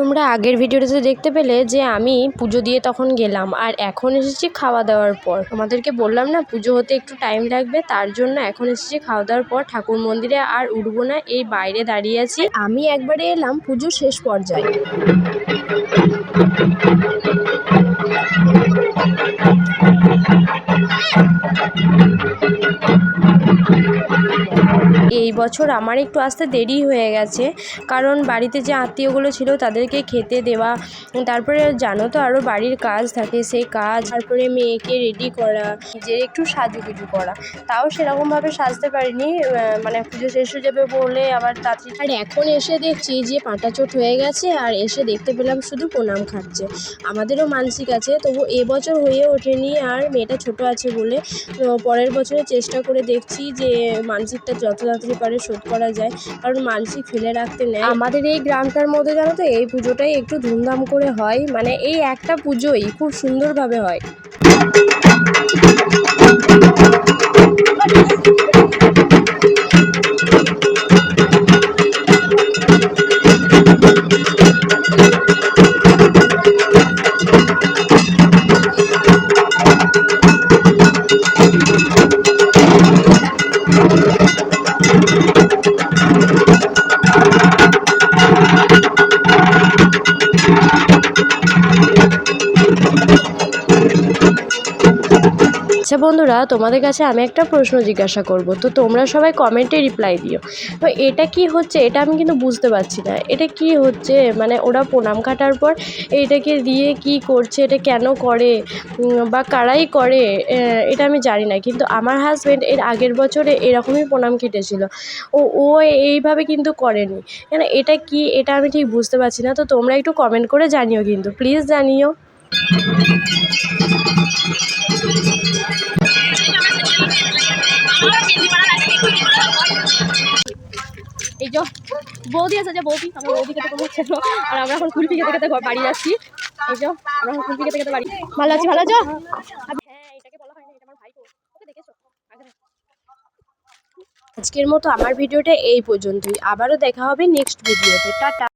তোমরা আগের ভিডিওটাতে দেখতে পেলে যে আমি পুজো দিয়ে তখন গেলাম, আর এখন এসেছি খাওয়া দাওয়ার পর। তোমাদেরকে বললাম না, পুজো হতে একটু টাইম লাগবে, তার জন্য এখন এসেছি খাওয়া দাওয়ার পর, ঠাকুর মন্দিরে আর উঠবো না, এই বাইরে দাঁড়িয়ে আছি। আমি একবারে এলাম পুজো শেষ পর্যায়ে। এই বছর আমার একটু আসতে দেরি হয়ে গেছে। কারণ বাড়িতে যে আত্মীয়গুলো ছিল তাদেরকে খেতে দেওয়া, তারপরে জানো তো আরও বাড়ির কাজ থাকে, সেই কাজ, তারপরে মেয়েকে রেডি করা, নিজের একটু সাজুগুজু করা। তাও সেরকমভাবে সাজতে পারিনি মানে পুজো শেষ হয়ে যাবে বলে আবার তাড়াতাড়ি আর এখন এসে দেখছি যে পাটা চোট হয়ে গেছে আর এসে দেখতে পেলাম শুধু প্রণাম খাচ্ছে। আমাদেরও মানসিক আছে, তবু এবছর হয়ে ওঠেনি আর মেয়েটা ছোট আছে বলে পরের বছরে চেষ্টা করে দেখছি যে মানসিকটা যত তাড়াতাড়ি পারে শোধ করা যায়, কারণ মানসিক ফেলে রাখতে নেই আমাদের এই গ্রামটার মধ্যে জানো তো, এই পুজোটাই একটু ধুমধাম করে হয়। মানে এই একটা পুজোই খুব সুন্দরভাবে হয়। আচ্ছা বন্ধুরা, তোমাদের কাছে আমি একটা প্রশ্ন জিজ্ঞাসা করব। তো তোমরা সবাই কমেন্টে রিপ্লাই দিও। তো এটা কি হচ্ছে? এটা আমি কিন্তু বুঝতে পারছি না। এটা কি হচ্ছে? মানে ওরা প্রণাম কাটার পর এইটাকে দিয়ে কি করছে? এটা কেন করে? বা কারাই করে? এটা আমি জানি না। কিন্তু আমার হাজব্যান্ড এর আগের বছরে এরকমই প্রণাম কেটেছিল ও ও এইভাবে কিন্তু করেনি। কেন? এটা কি? এটা আমি ঠিক বুঝতে পারছি না। তো তোমরা একটু কমেন্ট করে জানিও কিন্তু। প্লিজ জানিও। এই যে, বৌদি আছে যে, বৌদি, আমার বৌদি খেতে কোনো হচ্ছে আর আমরা এখন কুলপি খেতে খেতে বাড়ি যাচ্ছি। এই যে, আমরা এখন কুলপি খেতে খেতে বাড়ি ভালো আছি, ভালো আছো? হ্যাঁ। আজকের মতো আমার ভিডিওটা এই পর্যন্তই। আবারও দেখা হবে নেক্সট ভিডিওতে। টাটা।